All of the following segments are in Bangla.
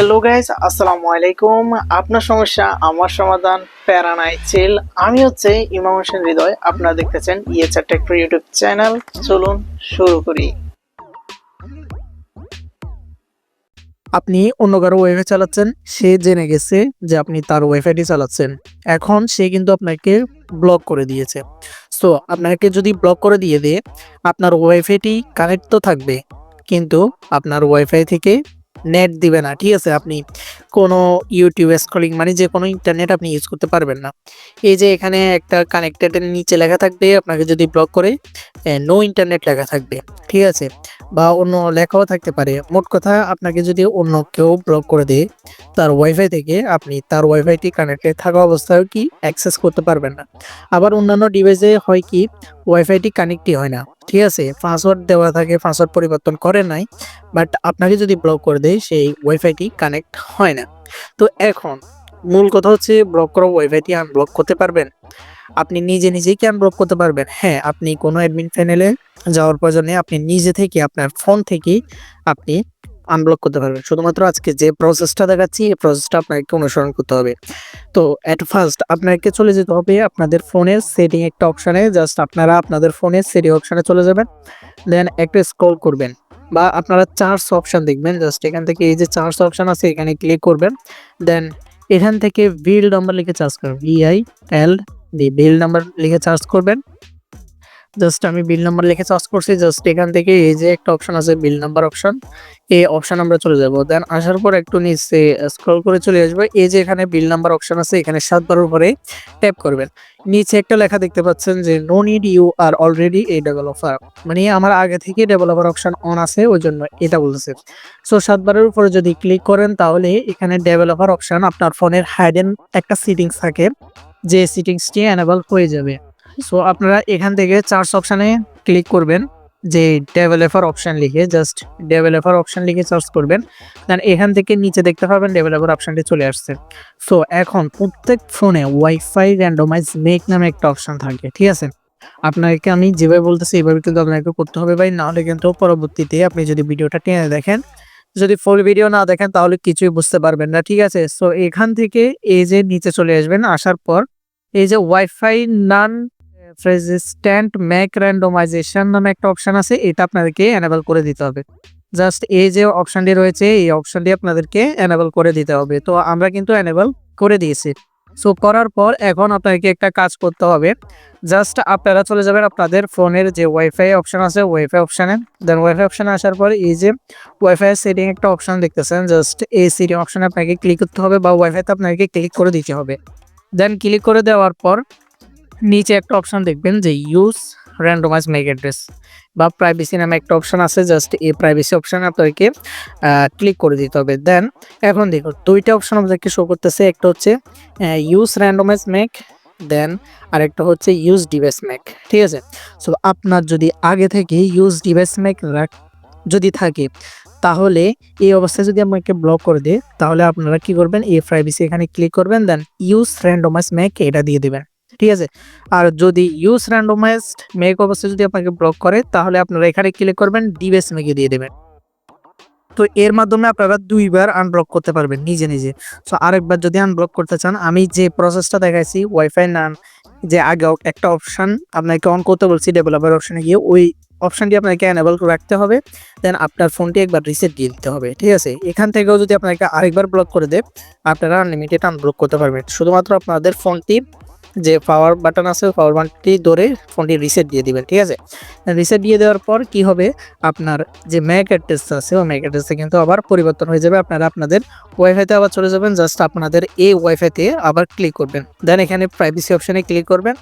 হ্যালো গাইজ আসসালামু আলাইকুম আপনার সমস্যা আমার সমাধান প্যারানাই চিল আমি হচ্ছে ইমাম হোসেন হৃদয় আপনারা দেখতেছেন ইয়েচার টেক্টর ইউটিউব চ্যানেল চলুন শুরু করি আপনি অন্য কারও ওয়াইফাই চালাচ্ছেন সে জেনে গেছে যে আপনি তার ওয়াইফাইটি চালাচ্ছেন এখন সে কিন্তু আপনাকে ব্লক করে দিয়েছে সো আপনাকে যদি ব্লক করে দিয়ে দেয় আপনার ওয়াইফাইটি কানেক্ট তো থাকবে কিন্তু আপনার ওয়াইফাই থেকে নেট দিবে না, ঠিক আছে? আপনি কোনো ইউটিউব স্ক্রলিং মানে যে কোনো ইন্টারনেট আপনি ইউজ করতে পারবেন না। এই যে এখানে একটা কানেক্টেডের নিচে লেখা থাকবে, আপনাকে যদি ব্লক করে নো ইন্টারনেট লেখা থাকবে, ঠিক আছে? বা অন্য লেখাও থাকতে পারে। মোট কথা, আপনাকে যদি অন্য কেউ ব্লক করে দেয়, তার ওয়াইফাই থেকে আপনি তার ওয়াইফাইটি কানেক্টেড থাকা অবস্থায় কি অ্যাক্সেস করতে পারবেন না। আবার অন্যান্য ডিভাইসে হয় কি ওয়াইফাইটি কানেক্টই হয় না। ঠিক আছে পাসওয়ার্ড দেওয়া থাকে পাসওয়ার্ড পরিবর্তন করে নাই বাট আপনাকে যদি ব্লক করে দেয়, সেই ওয়াইফাইটি কানেক্ট হয় না। তো এখন, মূল কথা হচ্ছে ব্লক করা ওয়াইফাইটি আনব্লক করতে পারবেন। আপনি নিজে নিজেই কি আনব্লক করতে পারবেন? হ্যাঁ আপনি কোনো অ্যাডমিন প্যানেলে যাওয়ার প্রয়োজনে আপনি নিজে থেকে, আপনার ফোন থেকে আপনি আনব্লক করতে পারবেন শুধুমাত্র আজকে যে প্রসেসটা দেখাচ্ছি, এই প্রসেসটা আপনাকে অনুসরণ করতে হবে। তো অ্যাট ফার্স্ট আপনাকে চলে যেতে হবে আপনাদের ফোনের সেটিং একটা অপশানে জাস্ট আপনারা আপনাদের ফোনের সেটিং অপশানে চলে যাবেন। দেন একটা স্ক্রল করবেন বা আপনারা চার্জ অপশান দেখবেন জাস্ট এখান থেকে এই যে চার্জ অপশান আছে, এখানে ক্লিক করবেন। দেন এখান থেকে বিল নাম্বার লিখে চার্জ করবেন। ভিআই এল দি বিল নাম্বার লিখে চার্জ করবেন। জাস্ট আমি বিল নাম্বার লিখে চার্জ করছি জাস্ট এখান থেকে এই যে একটা অপশন আছে বিল নাম্বার অপশন এই অপশন আমরা চলে যাব। দেন আসার পর একটু নিচে স্ক্রল করে চলে আসব। এই যে এখানে বিল নাম্বার অপশন আছে, এখানে সাতবার উপরে ট্যাপ করবেন। নিচে একটা লেখা দেখতে পাচ্ছেন যে no need you are already a developer মানে আমার আগে থেকে ডেভেলপার অপশন অন আছে ওই জন্য এটা বলতেছে। সো সাতবারের উপরে যদি ক্লিক করেন, তাহলে এখানে ডেভেলপার অপশন আপনার ফোনের হাইডেন একটা সিটিংস থাকে, যে সিটিংসটি অ্যানেবল হয়ে যাবে। সো আপনারা এখান থেকে চার্জ অপশানে ক্লিক করবেন, যে ডেভেলপার অপশান লিখে জাস্ট ডেভেলপার অপশান লিখে সার্চ করবেন। দেন এখান থেকে নিচে দেখতে পাবেন ডেভেলপার অপশানটি চলে আসছে। সো এখন প্রত্যেক ফোনে ওয়াইফাই র্যান্ডোমাইজ মেক নামে একটা অপশান থাকে, ঠিক আছে? আপনাকে আমি যেভাবে বলতেছি এইভাবে কিন্তু আপনাকে করতে হবে ভাই, নাহলে কিন্তু পরবর্তীতে আপনি যদি ভিডিওটা টেনে দেখেন, যদি ফুল ভিডিও না দেখেন, তাহলে কিছুই বুঝতে পারবেন না, ঠিক আছে? সো এখান থেকে এই যে নিচে চলে আসবেন, আসার পর এই যে wifi non resistant MAC randomisation নামে একটা অপশন আছে, এটা আপনাদেরকে এনাবেল করে দিতে হবে। জাস্ট এই যে অপশনটি রয়েছে, এই অপশনটি আপনাদেরকে এনাবেল করে দিতে হবে। তো আমরা কিন্তু এনাবেল করে দিয়েছি। সো করার পর এখন আপনাদেরকে একটা কাজ করতে হবে। জাস্ট আপনারা চলে যাবেন আপনাদের ফোনের যে ওয়াইফাই অপশন আছে ওয়াইফাই অপশানে দেন ওয়াইফাই অপশানে আসার পর এই যে ওয়াইফাই সেটিং একটা অপশন দেখতেছেন জাস্ট এই সেটিং অপশানে আপনাকে ক্লিক করতে হবে বা ওয়াইফাইতে আপনাকে ক্লিক করে দিতে হবে। দেন ক্লিক করে দেওয়ার পর নিচে একটা অপশন দেখবেন যে ইউজ র্যান্ডোমাইজ মেক অ্যাড্রেস বা প্রাইভেসি নামে একটা অপশন আছে জাস্ট এই প্রাইভেসি অপশানে আপনাদেরকে ক্লিক করে দিতে হবে। দেন এখন দেখুন দুইটা অপশন আপনাদেরকে শো করতেছে, একটা হচ্ছে ইউজ র্যান্ডোমাইজ মেক দেন আরেকটা হচ্ছে ইউজ ডিভাইস মেক ঠিক আছে? সো আপনার যদি আগে থেকে ইউজ ডিভাইস মেক যদি থাকে, তাহলে এই অবস্থায় যদি আপনাকে ব্লক করে দেয় তাহলে আপনারা কি করবেন? এই প্রাইভেসি এখানে ক্লিক করবেন দেন ইউজ র্যান্ডোমাইজ মেক এটা দিয়ে দেবেন। ঠিক আছে? আর যদি ইউজ র্যান্ডোমাইজড মেক অবস্থায় যদি আপনাকে ব্লক করে, তাহলে আপনারা এখানে ক্লিক করবেন ডিভাইস মেকে দিয়ে দেবেন। তো এর মাধ্যমে আপনারা দুইবার আনব্লক করতে পারবেন, নিজে নিজে। সো আরেকবার যদি আনব্লক করতে চান, আমি যে প্রসেসটা দেখাইছি ওয়াইফাই নান যে আগে একটা অপশান আপনাকে অন করতে বলছি ডেভেলপার অপশানে গিয়ে, ওই অপশানটি আপনাকে অ্যানেবল রাখতে হবে। দেন আপনার ফোনটি একবার রিসেট দিয়ে দিতে হবে, ঠিক আছে? এখান থেকেও যদি আপনাকে আরেকবার ব্লক করে দেয়, আপনারা আনলিমিটেড আনব্লক করতে পারবেন। শুধুমাত্র আপনাদের ফোনটি যে পাওয়ার বাটন আছে পাওয়ার বাটনটি ধরে ফোনটি রিসেট দিয়ে দিবেন, ঠিক আছে? রিসেট দিয়ে দেওয়ার পর কি হবে? আপনার যে ম্যাক অ্যাড্রেস আছে, ওই ম্যাক অ্যাড্রেসে কিন্তু আবার পরিবর্তন হয়ে যাবে, আপনারা আপনাদের ওয়াইফাইতে আবার চলে যাবেন জাস্ট আপনাদের এই ওয়াইফাইতে আবার ক্লিক করবেন। দেন এখানে প্রাইভেসি অপশানে ক্লিক করবেন।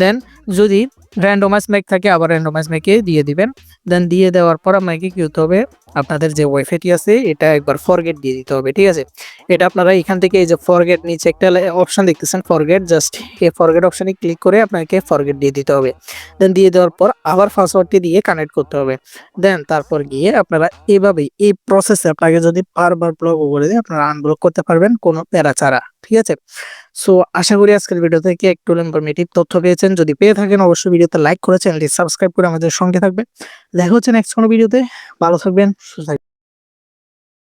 দেন যদি র্যান্ডোমাইজ ম্যাক থাকে, আবার র্যান্ডোমাইজ ম্যাকে দিয়ে দিবেন। দেন দিয়ে দেওয়ার পর আপনাকে কী হতে হবে? আপনাদের যে ওয়াইফাইটি আছে, এটা একবার ফরগেট দিয়ে দিতে হবে, ঠিক আছে? এটা আপনারা এখান থেকে এই যে ফরগেট নিচে একটা অপশন দেখতেছেন ফরগেট জাস্ট এই ফরগেট অপশানে ক্লিক করে আপনাকে ফরগেট দিয়ে দিতে হবে। দেন দিয়ে দেওয়ার পর আবার পাসওয়ার্ডটি দিয়ে কানেক্ট করতে হবে। দেন তারপর গিয়ে আপনারা এইভাবেই এই প্রসেসে আপনাকে যদি বারবার ব্লক করে দেয়, আপনারা আনব্লক করতে পারবেন কোনো প্যারা ছাড়া। ঠিক আছে? সো আশা করি আজকের ভিডিও থেকে একটু ইনফরমেটিভ তথ্য পেয়েছেন। যদি পেয়ে থাকেন, অবশ্যই ভিডিওতে লাইক করে চ্যানেলটি সাবস্ক্রাইব করে আমাদের সঙ্গে থাকবে দেখা হচ্ছে নেক্সট কোনো ভিডিওতে ভালো থাকবেন, সুস্থ